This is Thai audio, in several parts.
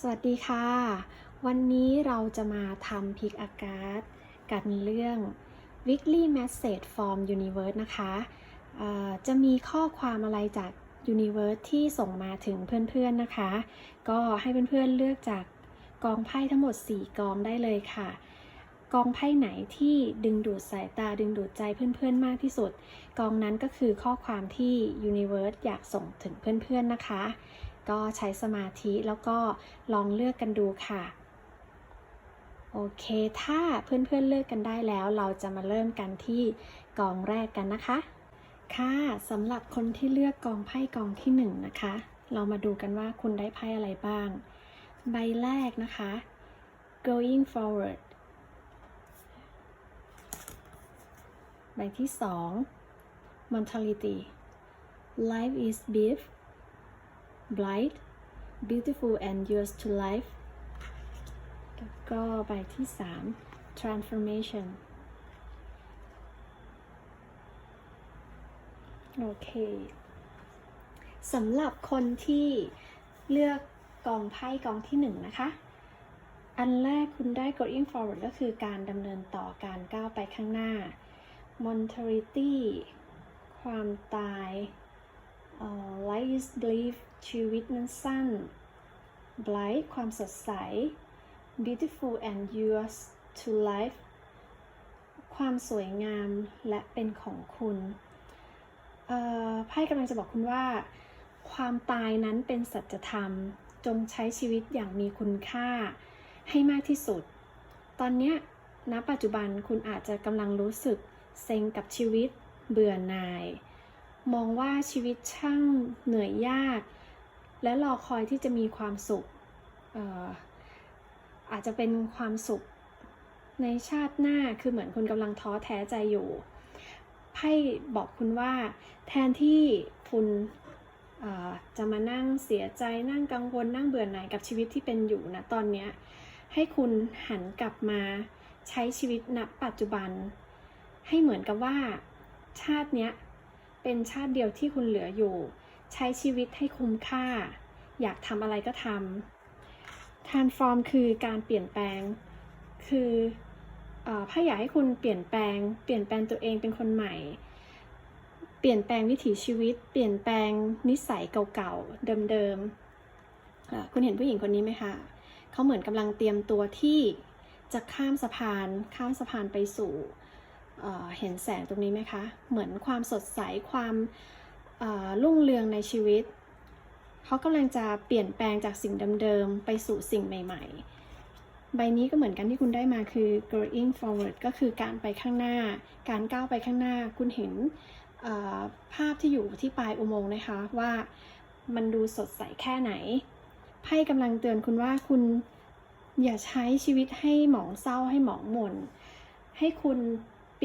สวัสดีค่ะ วันนี้เราจะมาทำพิกอากาศกันเรื่อง weekly message from universe นะคะจะมีข้อความอะไรจาก universe ที่ส่งมาถึงเพื่อนๆนะคะ ก็ให้เพื่อนๆเลือกจากกองไพ่ทั้งหมด 4 กองได้เลยค่ะ กองไพ่ไหนที่ดึงดูดสายตาดึงดูดใจเพื่อนๆมากที่สุด กองนั้นก็คือข้อความที่ universe อยากส่งถึงเพื่อนๆนะคะ ก็ใช้สมาธิแล้วก็ลองเลือกกันดูค่ะ โอเค ถ้าเพื่อนๆเลือกกันได้แล้วเราจะมาเริ่มกันที่กองแรกกันนะคะ ค่ะสำหรับคนที่เลือกกองไพ่กองที่หนึ่งนะคะ เรามาดูกันว่าคุณได้ไพ่อะไรบ้าง ใบแรกนะคะ going forward ใบที่สอง mentality life is beef bright beautiful and yours to life แล้วก็ใบที่ 3 transformation โอเคสำหรับคนที่เลือกกองไพ่กองที่ 1 นะคะ อันแรกคุณได้ going forward ก็คือการดำเนินต่อการก้าวไปข้างหน้า mortality ความตาย life is brief ชีวิตมันสั้น bright ความสดใส beautiful and yours to life ความสวยงามและเป็นของคุณไพ่กำลังจะบอกคุณว่า ความตายนั้นเป็นสัจธรรม จงใช้ชีวิตอย่างมีคุณค่า ให้มากที่สุด ตอนนี้ณปัจจุบันคุณอาจจะกำลังรู้สึกเซ็งกับชีวิต เบื่อหน่าย มองว่าชีวิตช่างเหนื่อยยาก และรอคอยที่จะมีความสุขอออาจจะเป็นความสุขในชาติหน้าคือเหมือนคุณกำลังท้อแท้ใจอยู่ไพ่บอกคุณว่า แทนที่คุณจะมานั่งเสียใจนั่งกังวลนั่งเบื่อหน่ายกับชีวิตที่เป็นอยู่นะตอนนี้ให้คุณหันกลับมาใช้ชีวิตณปัจจุบัน ให้เหมือนกับว่าชาติเนี้ย เป็นชาติเดียวที่คุณเหลืออยู่ ใช้ชีวิตให้คุ้มค่า อยากทำอะไรก็ทำ transform คือการเปลี่ยนแปลง คือเอถ้าอยากให้คุณเปลี่ยนแปลง เปลี่ยนแปลงตัวเองเป็นคนใหม่ เปลี่ยนแปลงวิถีชีวิต เปลี่ยนแปลงนิสัยเก่าๆ เดิมๆ คุณเห็นผู้หญิงคนนี้ไหมคะ เขาเหมือนกำลังเตรียมตัวที่จะข้ามสะพาน ข้ามสะพานไปสู่ เห็นแสงตรงนี้ไหมคะ เหมือนความสดใสความรุ่งเรืองในชีวิต เขากำลังจะเปลี่ยนแปลงจากสิ่งเดิมๆ ไปสู่สิ่งใหม่ ๆ ใบนี้ก็เหมือนกันที่คุณได้มาคือ growing forward ก็คือการไปข้างหน้า การก้าวไปข้างหน้า คุณเห็นภาพที่อยู่ที่ปลายอุโมงค์นะคะว่ามันดูสดใสแค่ไหน ไพ่กำลังเตือนคุณว่าคุณอย่าใช้ชีวิตให้หมองเศร้าให้หมองหม่นให้คุณ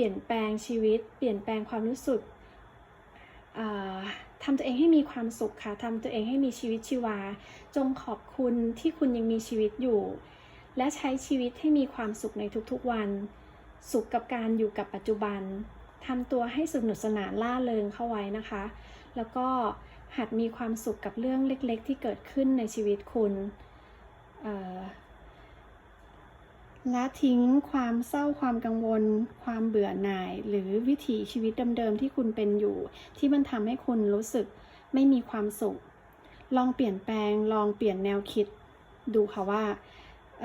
ลี่ยนแปลงชีวิต เปลี่ยนแปลงความรู้สึกทำตัวเองให้มีความสุขค่ะทำตัวเองให้มีชีวิตชีวา จงขอบคุณที่คุณยังมีชีวิตอยู่ และใช้ชีวิตให้มีความสุขในทุกๆวัน สุขกับการอยู่กับปัจจุบันทำตัวให้สนุกสนานล่าเริงเข้าไว้นะคะ แล้วก็หัดมีความสุขกับเรื่องเล็กๆ ที่เกิดขึ้นในชีวิตคุณ เอ่อละทิ้งความเศร้าความกังวล ความเบื่อหน่าย หรือวิถีชีวิตเดิมๆที่คุณเป็นอยู่ ที่มันทำให้คุณรู้สึกไม่มีความสุข ลองเปลี่ยนแปลงลองเปลี่ยนแนวคิด ดูค่ะว่าเ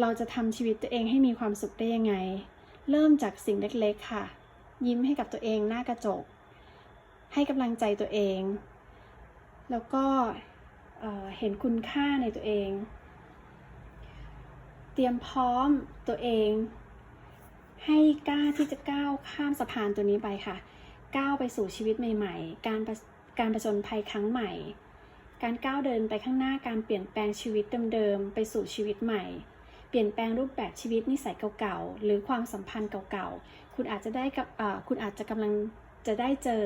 เราจะทำชีวิตตัวเองให้มีความสุขได้ยังไง เริ่มจากสิ่งเล็กๆค่ะ ยิ้มให้กับตัวเองหน้ากระจก ให้กำลังใจตัวเอง แล้วก็เเห็นคุณค่าในตัวเอง รียมพร้อมตัวเอง ให้กล้าที่จะก้าวข้ามสะพานตัวนี้ไปค่ะ ก้าวไปสู่ชีวิตใหม่ ๆ การการประจนภัยครั้งใหม่ การก้าวเดินไปข้างหน้าการเปลี่ยนแปลงชีวิตเดิมๆไปสู่ชีวิตใหม่ เปลี่ยนแปลงรูปแบบชีวิตนิสัยเก่าๆหรือความสัมพันธ์เก่าๆ คุณอาจจะได้กับคุณอาจจะกำลังจะได้เจอ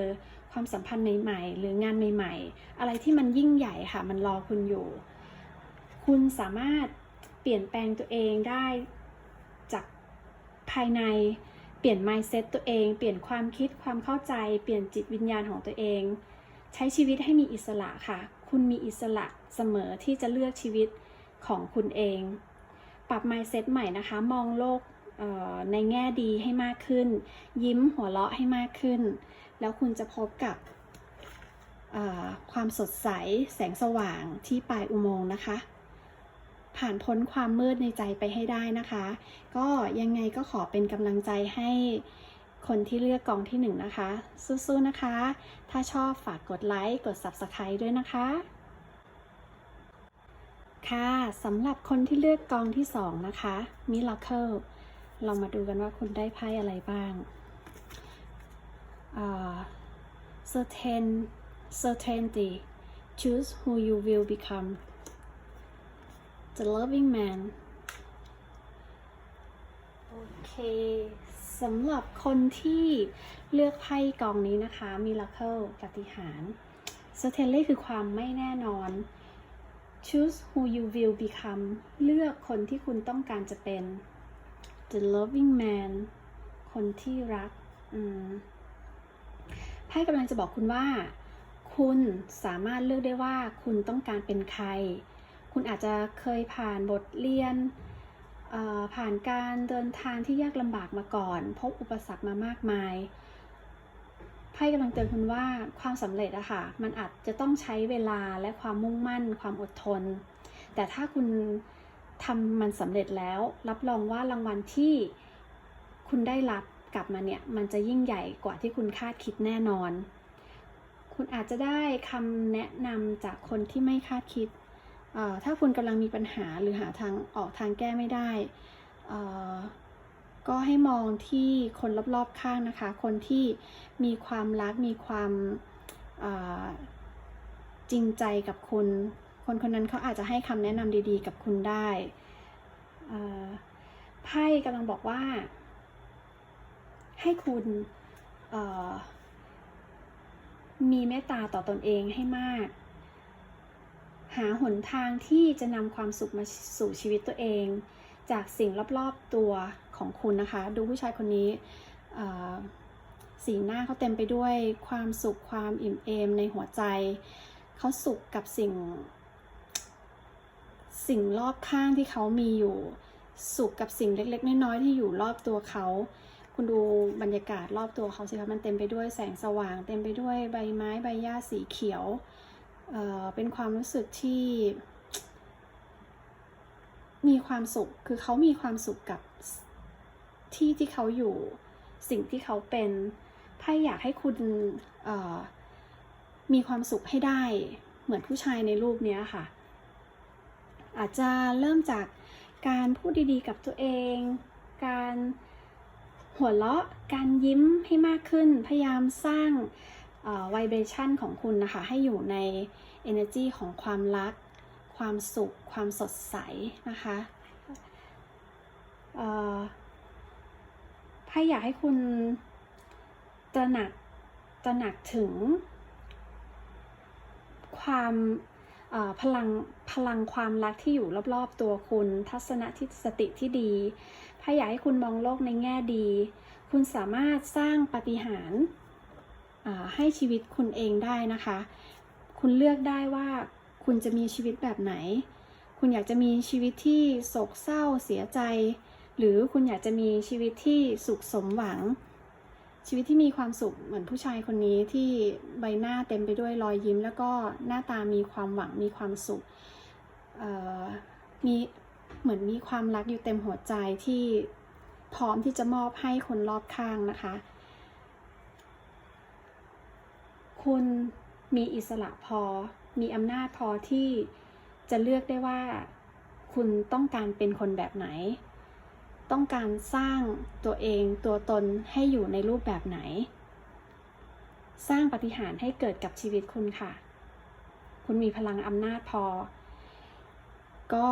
ความสัมพันธ์ใหม่ๆ หรืองานใหม่ ๆ อะไรที่มันยิ่งใหญ่ค่ะ มันรอคุณอยู่ คุณสามารถ เปลี่ยนแปลงตัวเองได้จากภายใน เปลี่ยน mindset ตัวเอง เปลี่ยนความคิดความเข้าใจ เปลี่ยนจิตวิญญาณของตัวเอง ใช้ชีวิตให้มีอิสระค่ะ คุณมีอิสระเสมอที่จะเลือกชีวิตของคุณเอง ปรับ mindset ใหม่นะคะ มองโลกในแง่ดีให้มากขึ้น ยิ้มหัวเราะให้มากขึ้น แล้วคุณจะพบกับความสดใสแสงสว่างที่ปลายอุโมงค์นะคะ ผ่านพ้นความมืดในใจไปให้ได้นะคะ ก็ยังไงก็ขอเป็นกำลังใจให้คนที่เลือกกองที่หนึ่งนะคะ สู้ๆนะคะ ถ้าชอบฝากกดไลค์ กด Subscribe ด้วยนะคะ ค่ะสำหรับคนที่เลือกกองที่สองนะคะ Miracle เรามาดูกันว่าคุณได้ไพ่อะไรบ้างอ่า certain certainty choose who you will become the loving man โอเคสำหรับคนที่เลือกไพ่กองนี้นะคะ Miracle ปาฏิหารย์ Certainly คือความไม่แน่นอน choose who you will become เลือกคนที่คุณต้องการจะเป็น the loving man คนที่รักอืมไพ่กำลังจะบอกคุณว่า คุณสามารถเลือกได้ว่าคุณต้องการเป็นใคร คุณอาจจะเคยผ่านบทเรียน ผ่านการเดินทางที่ยากลำบากมาก่อน พบอุปสรรคมามากมายไพ่กำลังเตือนคุณว่าความสำเร็จอะค่ะ มันอาจจะต้องใช้เวลาและความมุ่งมั่น ความอดทน แต่ถ้าคุณทำมันสำเร็จแล้ว รับรองว่ารางวัลที่คุณได้รับกลับมาเนี่ย มันจะยิ่งใหญ่กว่าที่คุณคาดคิดแน่นอน คุณอาจจะได้คำแนะนำจากคนที่ไม่คาดคิด ถ้าคุณกำลังมีปัญหาหรือหาทางออกทางแก้ไม่ได้ ก็ให้มองที่คนรอบๆข้างนะคะ คนที่มีความรักมีความจริงใจกับคุณ คนคนนั้นเขาอาจจะให้คำแนะนำดีๆ กับคุณได้ไพ่กำลังบอกว่า ให้คุณมีเมตตาต่อตอนเองให้มาก หาหนทางที่จะนำความสุขมาสู่ชีวิตตัวเอง จากสิ่งรอบๆตัวของคุณนะคะ ดูผู้ชายคนนี้สีหน้าเขาเต็มไปด้วยความสุขความอิ่มเอมในหัวใจ เขาสุขกับสิ่ง สิ่งรอบข้างที่เขามีอยู่ สุขกับสิ่งเล็ก ๆ น้อยๆที่อยู่รอบตัวเขา คุณดูบรรยากาศรอบตัวเขาสิคะมันเต็มไปด้วยแสงสว่าง เต็มไปด้วยใบไม้ใบหญ้าสีเขียว เเป็นความรู้สึกที่ มีความสุข คือเขามีความสุขกับที่ที่เขาอยู่สิ่งที่เขาเป็นไพ่อยากให้คุณมีความสุขให้ได้เหมือนผู้ชายในรูปนี้ค่ะ อาจจะเริ่มจากการพูดดีๆกับตัวเอง การหัวเราะ การยิ้มให้มากขึ้น พยายามสร้าง วเบรชันของคุณนะคะ ให้อยู่ใน energy ของความรัก ความสุข ความสดใสนะคะเอ่อไพ่อยากให้คุณตระหนักตระหนักถึง ความพลังพลังความรักที่อยู่รอบๆตัวคุณ ทัศนที่สติที่ดีไพ่อยากให้คุณมองโลกในแง่ดี คุณสามารถสร้างปฏิหาร ให้ชีวิตคุณเองได้นะคะ คุณเลือกได้ว่าคุณจะมีชีวิตแบบไหน คุณอยากจะมีชีวิตที่โศกเศร้าเสียใจ หรือคุณอยากจะมีชีวิตที่สุขสมหวัง ชีวิตที่มีความสุขเหมือนผู้ชายคนนี้ที่ใบหน้าเต็มไปด้วยรอยยิ้ม แล้วก็หน้าตามีความหวังมีความสุขมีเหมือนมีความรักอยู่เต็มหัวใจที่พร้อมที่จะมอบให้คนรอบข้างนะคะ คุณมีอิสระพอ มีอำนาจพอที่จะเลือกได้ว่า คุณต้องการเป็นคนแบบไหน ต้องการสร้างตัวเองตัวตนให้อยู่ในรูปแบบไหน สร้างปฏิหารให้เกิดกับชีวิตคุณค่ะ คุณมีพลังอำนาจพอ ก็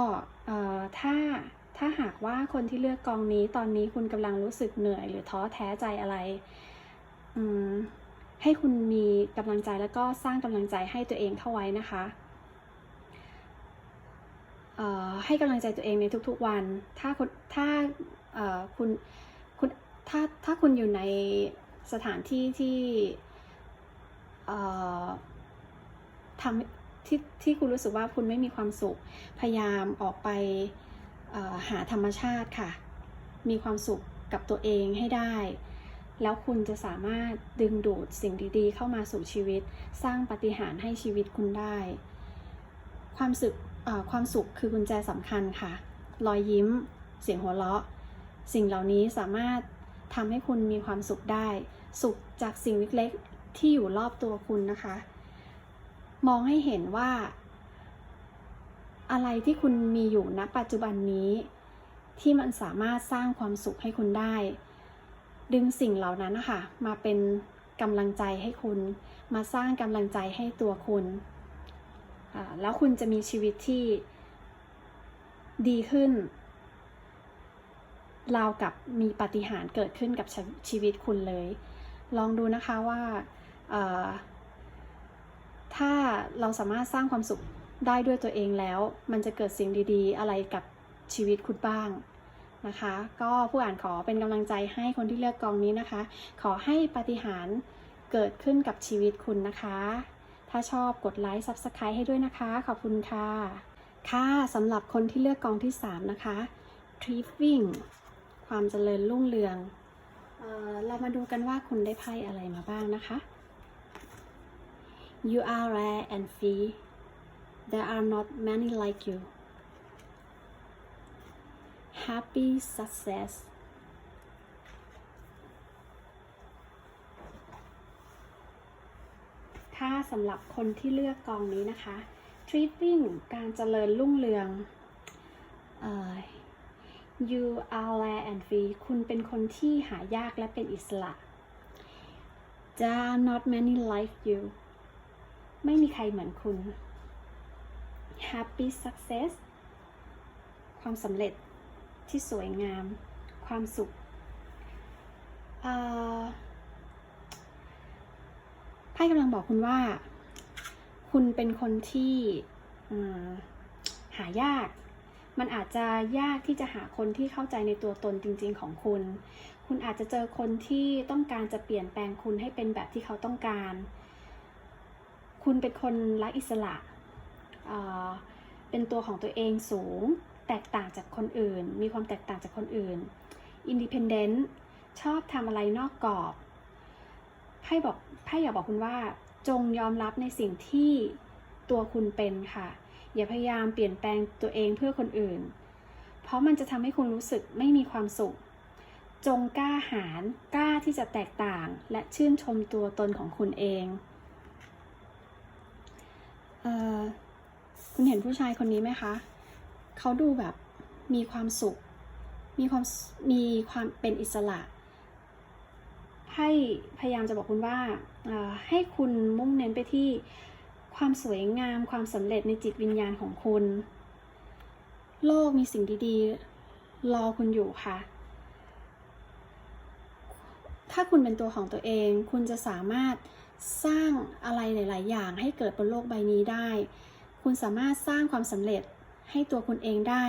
เอ่อถ้าถ้าหากว่าคนที่เลือกกองนี้ตอนนี้คุณกำลังรู้สึกเหนื่อย หรือท้อแท้ใจอะไร อืม ให้คุณมีกำลังใจแล้วก็สร้างกำลังใจให้ตัวเองเข้าไว้นะคะเอ่อให้กำลังใจตัวเองในทุกๆวัน ถ้าคุณถ้าเอ่อคุณคุณถ้าถ้าคุณอยู่ในสถานที่ที่เอ่อทำที่ที่คุณรู้สึกว่าคุณไม่มีความสุข พยายามออกไปหาธรรมชาติค่ะ มีความสุขกับตัวเองให้ได้ แล้วคุณจะสามารถดึงดูดสิ่งดีๆ เข้ามาสู่ชีวิต สร้างปาฏิหารย์ให้ชีวิตคุณได้ ความสุขความสุขคือกุญแจสำคัญค่ะ รอยยิ้ม เสียงหัวเราะ สิ่งเหล่านี้สามารถทำให้คุณมีความสุขได้ สุขจากสิ่งเล็กๆที่อยู่รอบตัวคุณนะคะ มองให้เห็นว่า อะไรที่คุณมีอยู่ณปัจจุบันนี้ ที่มันสามารถสร้างความสุขให้คุณได้ ดึงสิ่งเหล่านั้นนะคะมาเป็นกำลังใจให้คุณ มาสร้างกำลังใจให้ตัวคุณ แล้วคุณจะมีชีวิตที่ดีขึ้น ราวกับมีปาฏิหาริย์เกิดขึ้นกับชชีวิตคุณเลย ลองดูนะคะว่าถ้าเราสามารถสร้างความสุขได้ด้วยตัวเองแล้ว มันจะเกิดสิ่งดี ๆ อะไรกับชีวิตคุณบ้าง นะคะ ก็ผู้อ่านขอเป็นกำลังใจให้คนที่เลือกกองนี้นะคะ ขอให้ปาฏิหาริ์เกิดขึ้นกับชีวิตคุณนะคะ ถ้าชอบกดไลค์ Subscribe ให้ด้วยนะคะ ขอบคุณค่ะ ค่ะสำหรับคนที่เลือกกองที่ 3 นะคะ t r i p w i n g ความเจริญรุ่งเรืองเออเรามาดูกันว่าคุณได้ไพ่อะไรมาบ้างนะคะ You are rare and free There are not many like you Happy success ถ้าสำหรับคนที่เลือกกองนี้นะคะ treating การเจริญรุ่งเรืองเอ่อ you are rare and free คุณเป็นคนที่หายากและเป็นอิสระ There are not many like you ไม่มีใครเหมือนคุณ Happy success ความสำเร็จ ที่สวยงาม ความสุข ไพ่กำลังบอกคุณว่า คุณเป็นคนที่หายาก มันอาจจะยากที่จะหาคนที่เข้าใจในตัวตนจริง ๆ ของคุณ คุณอาจจะเจอคนที่ต้องการจะเปลี่ยนแปลงคุณให้เป็นแบบที่เขาต้องการ คุณเป็นคนรักอิสระเเป็นตัวของตัวเองสูง แตกต่างจากคนอื่น มีความแตกต่างจากคนอื่น independent ชอบทำอะไรนอกกรอบไพ่บอกไพ่อยากบอกคุณว่า จงยอมรับในสิ่งที่ตัวคุณเป็นค่ะ อย่าพยายามเปลี่ยนแปลงตัวเองเพื่อคนอื่น เพราะมันจะทำให้คุณรู้สึกไม่มีความสุข จงกล้าหาญกล้าที่จะแตกต่าง และชื่นชมตัวตนของคุณเองเออคุณเห็นผู้ชายคนนี้ไหมคะ เขาดูแบบมีความสุข มีความมีความเป็นอิสระ ให้พยายามจะบอกคุณว่าให้คุณมุ่งเน้นไปที่ความสวยงามความสำเร็จในจิตวิญญาณของคุณ โลกมีสิ่งดีๆ รอคุณอยู่ค่ะ ถ้าคุณเป็นตัวของตัวเอง คุณจะสามารถสร้างอะไรหลาย ๆ อย่างให้เกิดบนโลกใบนี้ได้ คุณสามารถสร้างความสำเร็จ ให้ตัวคุณเองได้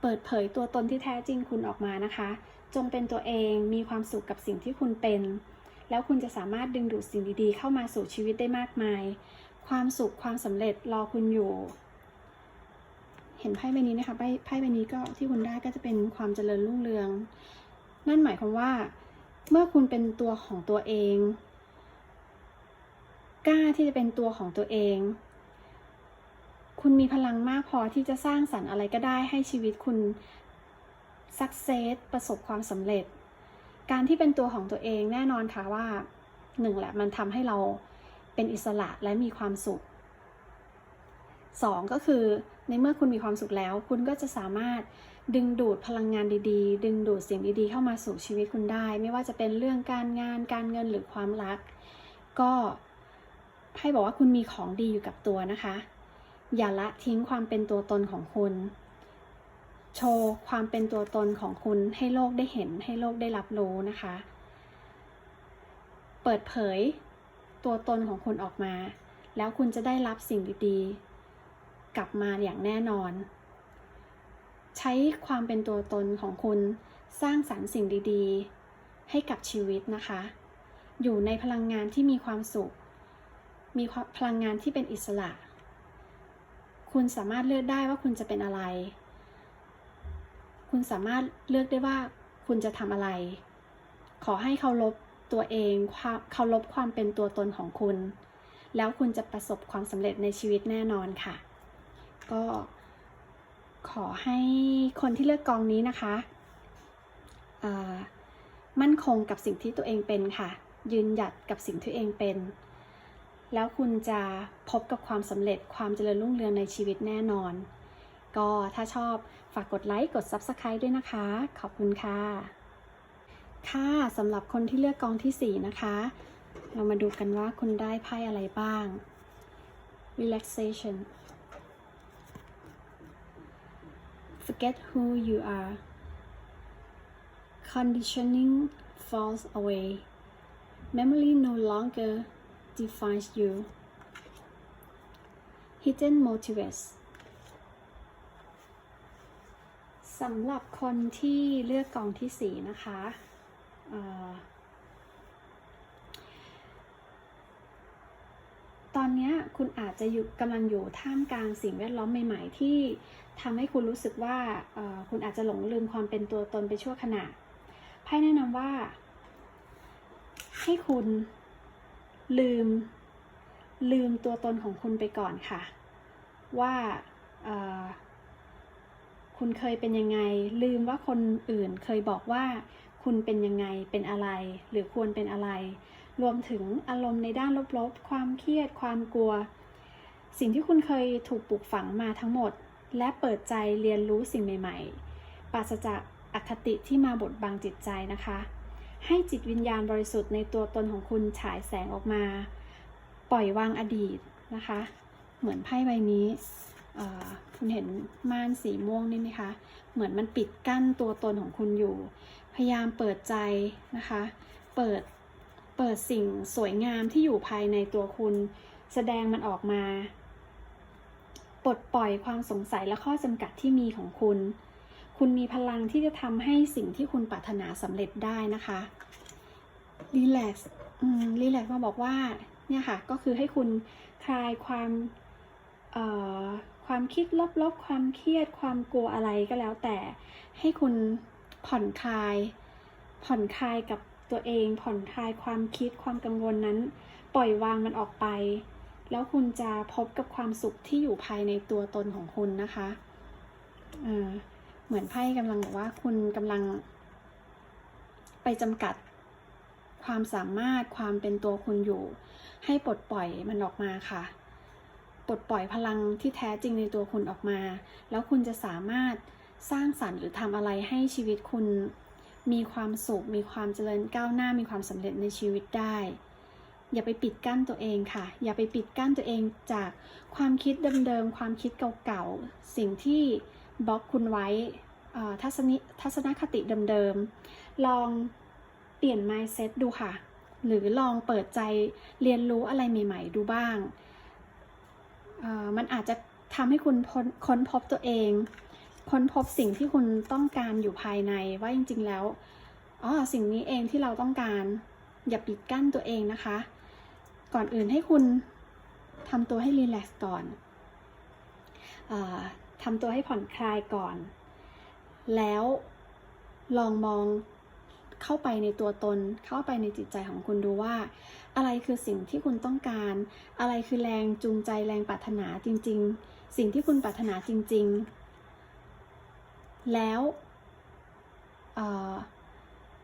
เปิดเผยตัวตนที่แท้จริงคุณออกมานะคะ จงเป็นตัวเองมีความสุขกับสิ่งที่คุณเป็น แล้วคุณจะสามารถดึงดูดสิ่งดีๆ เข้ามาสู่ชีวิตได้มากมาย ความสุขความสำเร็จรอคุณอยู่ เห็นไพ่ใบนี้นะคะไพ่ไพ่ใบนี้ก็ที่คุณได้ก็จะเป็นความเจริญรุ่งเรือง นั่นหมายความว่า เมื่อคุณเป็นตัวของตัวเองกล้าที่จะเป็นตัวของตัวเอง คุณมีพลังมากพอที่จะสร้างสรรค์อะไรก็ได้ให้ชีวิตคุณสักเซสประสบความสำเร็จ การที่เป็นตัวของตัวเองแน่นอนค่ะว่าหนึ่งแหละมันทำให้เราเป็นอิสระและมีความสุขสองก็คือในเมื่อคุณมีความสุขแล้ว คุณก็จะสามารถดึงดูดพลังงานดีๆ ดึงดูดสิ่งดีๆ เข้ามาสู่ชีวิตคุณได้ ไม่ว่าจะเป็นเรื่องการงานการเงินหรือความรัก ก็ให้บอกว่าคุณมีของดีอยู่กับตัวนะคะ อย่าละทิ้งความเป็นตัวตนของคุณ โชว์ความเป็นตัวตนของคุณให้โลกได้เห็นให้โลกได้รับรู้นะคะ เปิดเผยตัวตนของคุณออกมา แล้วคุณจะได้รับสิ่งดีๆ กลับมาอย่างแน่นอน ใช้ความเป็นตัวตนของคุณสร้างสรรค์สิ่งดีๆ ให้กับชีวิตนะคะ อยู่ในพลังงานที่มีความสุข มีพลังงานที่เป็นอิสระ คุณสามารถเลือกได้ว่าคุณจะเป็นอะไร คุณสามารถเลือกได้ว่าคุณจะทำอะไร ขอให้เคารพตัวเองเคารพความเป็นตัวตนของคุณ แล้วคุณจะประสบความสำเร็จในชีวิตแน่นอนค่ะ ก็ขอให้คนที่เลือกกองนี้นะคะมั่นคงกับสิ่งที่ตัวเองเป็นค่ะ ยืนหยัดกับสิ่งที่ตัวเองเป็น แล้วคุณจะพบกับความสำเร็จความเจริญรุ่งเรืองในชีวิตแน่นอน ก็ถ้าชอบฝากกดไลค์กด Subscribe ด้วยนะคะ ขอบคุณค่ะ ค่ะสำหรับคนที่เลือกกองที่ 4 นะคะ เรามาดูกันว่าคุณได้ไพ่อะไรบ้าง relaxation forget who you are conditioning falls away memory no longer defines you hidden motives สำหรับคนที่เลือกกองที่ 4 นะคะ ตอนนี้คุณอาจจะอยู่กำลังอยู่ท่ามกลางสิ่งแวดล้อมใหม่ ๆ ที่ทำให้คุณรู้สึกว่าคุณอาจจะหลงลืมความเป็นตัวตนไปชั่วขณะไพ่แนะนำว่า ให้คุณ ลืม ลืมตัวตนของคุณไปก่อนค่ะ ว่าคุณเคยเป็นยังไง ลืมว่าคนอื่นเคยบอกว่าคุณเป็นยังไงเป็นอะไร หรือควรเป็นอะไร รวมถึงอารมณ์ในด้านลบๆ ความเครียดความกลัว สิ่งที่คุณเคยถูกปลูกฝังมาทั้งหมด และเปิดใจเรียนรู้สิ่งใหม่ ๆ ปราศจากอคติที่มาบดบังจิตใจนะคะ ให้จิตวิญญาณบริสุทธิ์ในตัวตนของคุณฉายแสงออกมา ปล่อยวางอดีตนะคะ เหมือนไพ่ใบนี้คุณเห็นม่านสีม่วงนี่ไหมคะ เหมือนมันปิดกั้นตัวตนของคุณอยู่ พยายามเปิดใจนะคะ เปิด เปิดสิ่งสวยงามที่อยู่ภายในตัวคุณ แสดงมันออกมา ปลดปล่อยความสงสัยและข้อจำกัดที่มีของคุณ คุณมีพลังที่จะทำให้สิ่งที่คุณปรารถนาสำเร็จได้นะคะรีแลกซ์รีแลกซ์มาบอกว่าเนี่ยค่ะก็คือให้คุณคลายความความคิดลบๆ ความเครียด ความกลัวอะไรก็แล้วแต่ ให้คุณผ่อนคลาย ผ่อนคลายกับตัวเอง ผ่อนคลายความคิดความกังวลนั้น ปล่อยวางมันออกไป แล้วคุณจะพบกับความสุขที่อยู่ภายในตัวตนของคุณนะคะอ่อ เหมือนไพ่กำลังบอกว่าคุณกำลัง ไปจำกัดความสามารถความเป็นตัวคุณอยู่ ให้ปลดปล่อยมันออกมาค่ะ ปลดปล่อยพลังที่แท้จริงในตัวคุณออกมา แล้วคุณจะสามารถสร้างสรรค์หรือทำอะไรให้ชีวิตคุณ มีความสุข มีความเจริญก้าวหน้ามีความสำเร็จในชีวิตได้ อย่าไปปิดกั้นตัวเองค่ะ อย่าไปปิดกั้นตัวเองจากความคิดเดิมๆความคิดเก่าๆสิ่งที่ บล็อกคุณไว้ทัศนิทัศนคติเดิมๆ ลองเปลี่ยน mindset ดูค่ะ หรือลองเปิดใจเรียนรู้อะไรใหม่ ๆ ดูบ้าง มันอาจจะทำให้คุณค้นพบตัวเอง ค้นพบสิ่งที่คุณต้องการอยู่ภายในว่าจริง ๆ แล้ว อ๋อ สิ่งนี้เองที่เราต้องการ อย่าปิดกั้นตัวเองนะคะ ก่อนอื่นให้คุณทำตัวให้รีแลกซ์ก่อน ทำตัวให้ผ่อนคลายก่อน แล้วลองมองเข้าไปในตัวตน เข้าไปในจิตใจของคุณดูว่า อะไรคือสิ่งที่คุณต้องการ อะไรคือแรงจูงใจแรงปรารถนาจริง ๆ สิ่งที่คุณปรารถนาจริง ๆ แล้วเ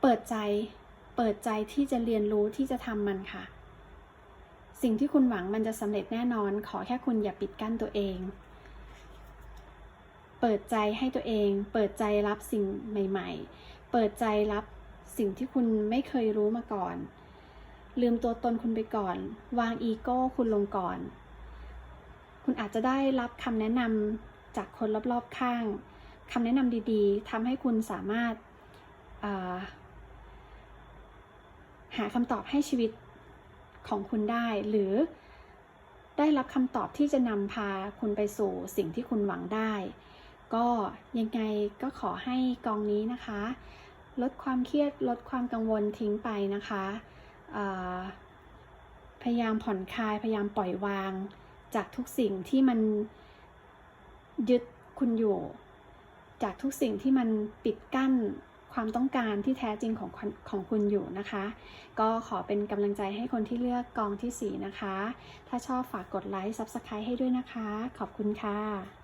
เปิดใจ เปิดใจที่จะเรียนรู้ที่จะทำมันค่ะ สิ่งที่คุณหวังมันจะสำเร็จแน่นอน ขอแค่คุณอย่าปิดกั้นตัวเอง เปิดใจให้ตัวเอง เปิดใจรับสิ่งใหม่ ๆ เปิดใจรับสิ่งที่คุณไม่เคยรู้มาก่อน ลืมตัวตนคุณไปก่อน วางอีโก้คุณลงก่อน คุณอาจจะได้รับคำแนะนำจากคนรอบๆข้างคำแนะนำดีๆทำให้คุณสามารถาหาคำตอบให้ชีวิตของคุณได้ หรือได้รับคำตอบที่จะนำพาคุณไปสู่สิ่งที่คุณหวังได้ ก็ยังไงก็ขอให้กองนี้นะคะ ลดความเครียดลดความกังวลทิ้งไปนะคะพยายามผ่อนคลายพยายามปล่อยวาง จากทุกสิ่งที่มันยึดคุณอยู่ จากทุกสิ่งที่มันปิดกั้นความต้องการที่แท้จริงของของคุณอยู่นะคะ ก็ขอเป็นกำลังใจให้คนที่เลือกกองที่ 4 นะคะ ถ้าชอบฝากกดไลค์ Subscribe ให้ด้วยนะคะ ขอบคุณค่ะ